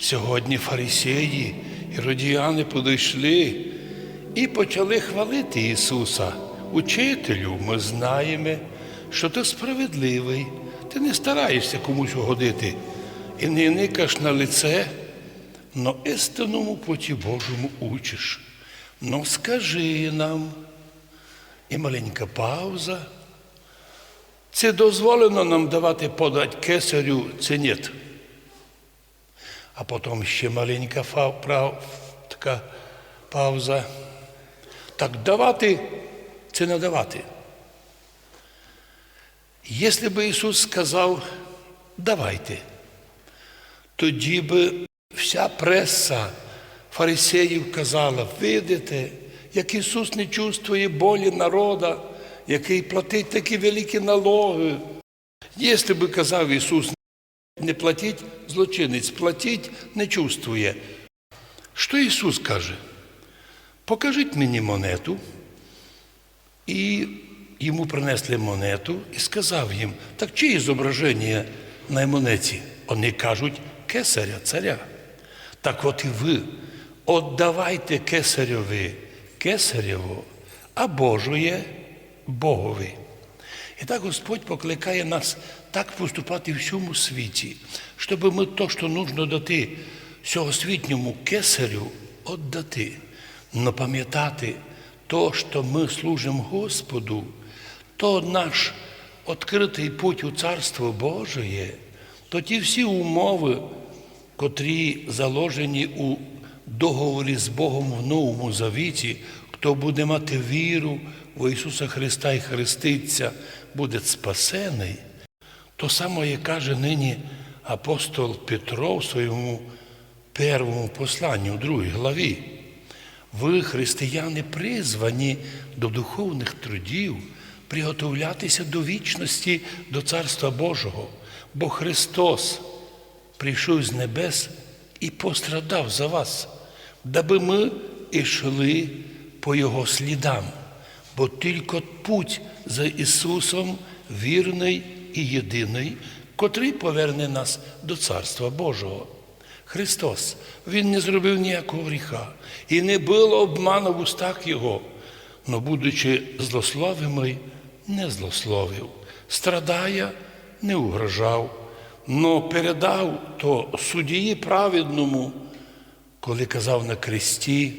Сьогодні фарисеї і родіяни підійшли і почали хвалити Ісуса. Учителю, ми знаємо, що ти справедливий, ти не стараєшся комусь угодити і не никаш на лице, но істинному путі Божому учиш. Ну скажи нам, і маленька пауза. Це дозволено нам давати подать кесарю, це ні. А потім ще маленька така пауза. Так давати це не давати. Якщо би Ісус сказав, давайте, тоді би вся преса фарисеїв казала, видите, як Ісус не чувствує болі народа, який платить такі великі налоги. Якщо би казав Ісус, не платіть, злочинець, платіть, не чувствує. Що Ісус каже? Покажіть мені монету. І йому принесли монету і сказав їм, так чиє зображення на монеті? Вони кажуть кесаря, царя. Так от і ви отдавайте кесареві кесарєво, а Божоє Богові. І так Господь покликає нас так поступати в всьому світі, щоб ми то, що нужно дати сьогосвітньому кесарю, віддати. Но пам'ятати то, що ми служимо Господу, то наш відкритий путь у Царство Божеє, то ті всі умови, котрі заложені у договорі з Богом в Новому Завіті, хто буде мати віру в Ісуса Христа і хреститься, буде спасений, то саме, як каже нині апостол Петро в своєму першому посланні, у другій главі. Ви, християни, призвані до духовних трудів, приготовлятися до вічності, до Царства Божого, бо Христос прийшов з небес і пострадав за вас, даби ми йшли по Його слідам, бо тільки путь за Ісусом вірний і єдиний, котрий поверне нас до Царства Божого. Христос, Він не зробив ніякого гріха і не було обману в устах Його, но, будучи злословимий, не злословив, страдая, не угрожав, но передав то судії праведному, коли казав на кресті,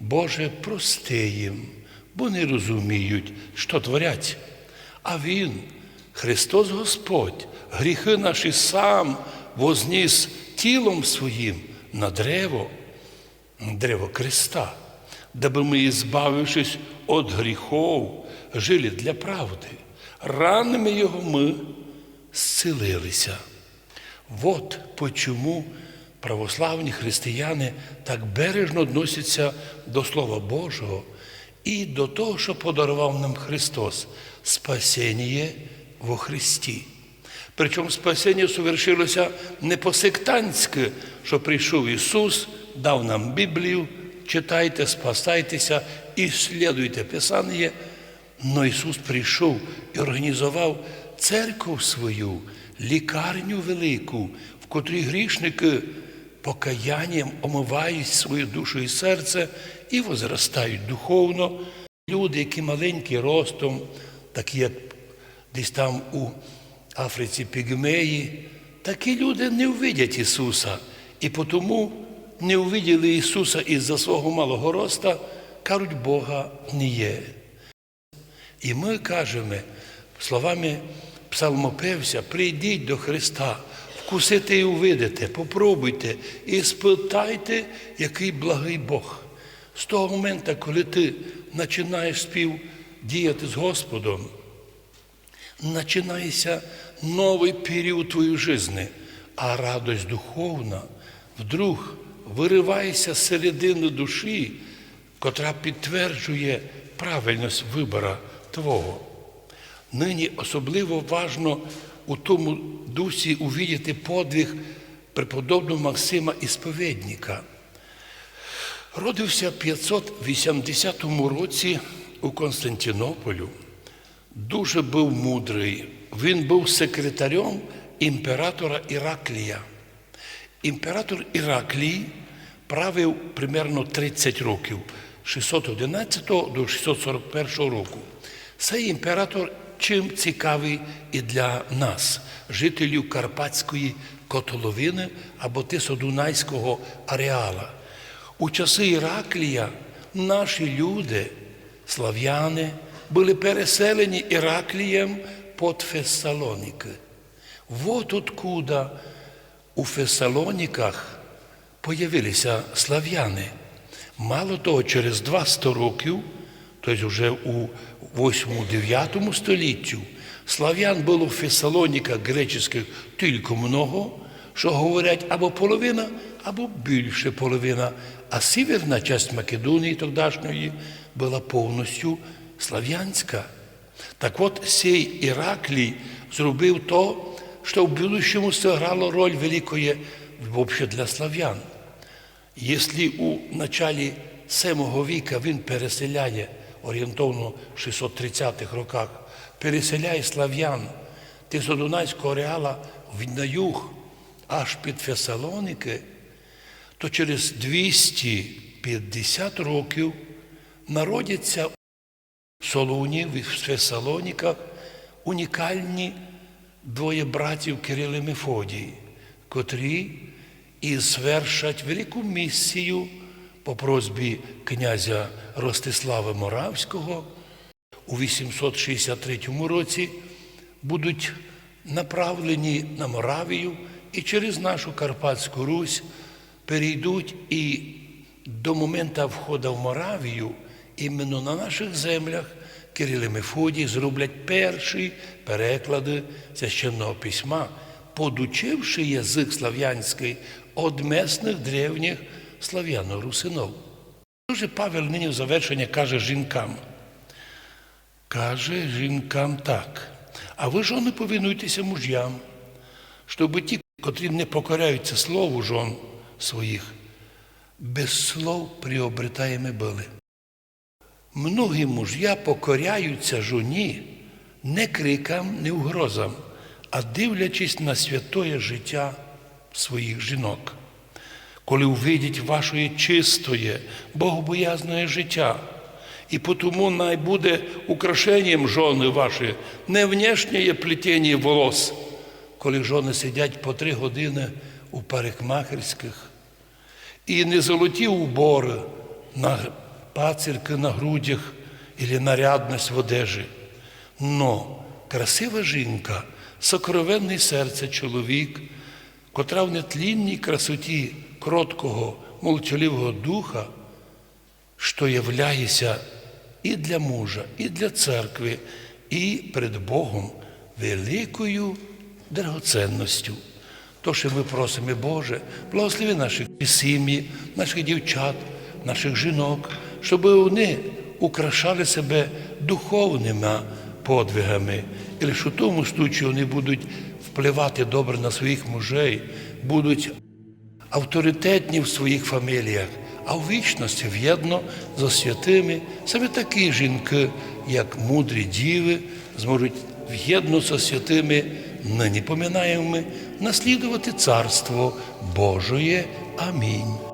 Боже, прости їм, бо не розуміють, що творять. А Він, Христос Господь, гріхи наші сам возніс тілом своїм на древо, на древо креста, даби ми, збавившись від гріхов, жили для правди. Ранами Його ми зцілилися. Вот почему православні християни так бережно відносяться до Слова Божого і до того, що подарував нам Христос спасіння во Христі. Причому спасіння совершилося не по-сектантськи, що прийшов Ісус, дав нам Біблію, читайте, спасайтеся і слідуйте Писання. Но Ісус прийшов і організував церкву свою, лікарню велику, в котрій грішники покаянням омивають свою душу і серце і возростають духовно. Люди, які маленькі ростом, такі як десь там у Африці пігмеї, такі люди не увидять Ісуса. І тому не увиділи Ісуса із-за свого малого роста, кажуть, Бога не є. І ми кажемо словами псалмопевця, прийдіть до Христа, вкусите і увидите, попробуйте і спитайте, який благий Бог. З того моменту, коли ти починаєш спів діяти з Господом, починається новий період твоєї житті, а радость духовна вдруг виривається з середини душі, котра підтверджує правильність вибора Твого. Нині особливо важно у тому дусі увидіти подвиг преподобного Максима Ісповідника. Родився в 580 році у Константинополю. Дуже був мудрий. Він був секретарем імператора Іраклія. Імператор Іраклій правив примерно 30 років, з 611 до 641 року. Цей імператор чим цікавий і для нас, жителів Карпатської котловини або Тисодунайського ареала. У часи Іраклія наші люди, слав'яни, були переселені Іраклієм під Фессалоники. Вот откуда у Фесалоніках появилися слав'яни. Мало того, через 200 років, тобто вже у 8-9 столітті, слав'ян було в Фесалоніках греческих тільки много, що говорять або половина, або більше половина, а сіверна частина Македонії тогдашньої була повністю слав'янська. Так от цей Іраклій зробив то, що в будущому сыграло роль великої вообще для слав'ян. Якщо у началі 7 віка він переселяє орієнтовно в 630-х роках, переселяє слав'ян. Тисодунайського ареала в- на юг аж під Фесалоники, то через 250 років народяться в Солуні, в Фесалоніках унікальні двоє братів Кирил і Мефодій, котрі і звершать велику місію по просьбі князя Ростислава Моравського у 863 році будуть направлені на Моравію і через нашу Карпатську Русь перейдуть і до моменту входу в Моравію іменно на наших землях Кирил і Мефодій зроблять перші переклади священного письма, подучивши язик слав'янський од месних древніх слав'яно-русинов. Дуже Павел нині в завершення каже жінкам. Каже жінкам так. А ви, жони, повинуйтеся мужям, щоб ті, котрі не покоряються слову жон своїх, без слов приобретаємо були. Многі муж'я покоряються жоні не крикам, не угрозам, а дивлячись на святоє життя своїх жінок. Коли увидять вашої чистоє, богобоязне життя, і потому най буде украшенням жони ваші не внешнє плетіння волос, коли жони сидять по три години у парикмахерських, і не золоті убори на пацірки на грудях і нарядність в одежі. Но красива жінка, сокровенне серце чоловік, котра в нетлінній красоті кроткого, молчаливого духа, що являється і для мужа, і для церкви, і перед Богом великою драгоценністю. То, що ми просимо, Боже, благослови наших сім'ї, наших дівчат, наших жінок, щоб вони украшали себе духовними подвигами. І лише у тому случаї вони будуть впливати добре на своїх мужей, будуть авторитетні в своїх фаміліях, а в вічності в'єдно за святими саме такі жінки, як мудрі діви, зможуть в'єдно за святими, нині поминаємо, наслідувати Царство Божоє. Амінь.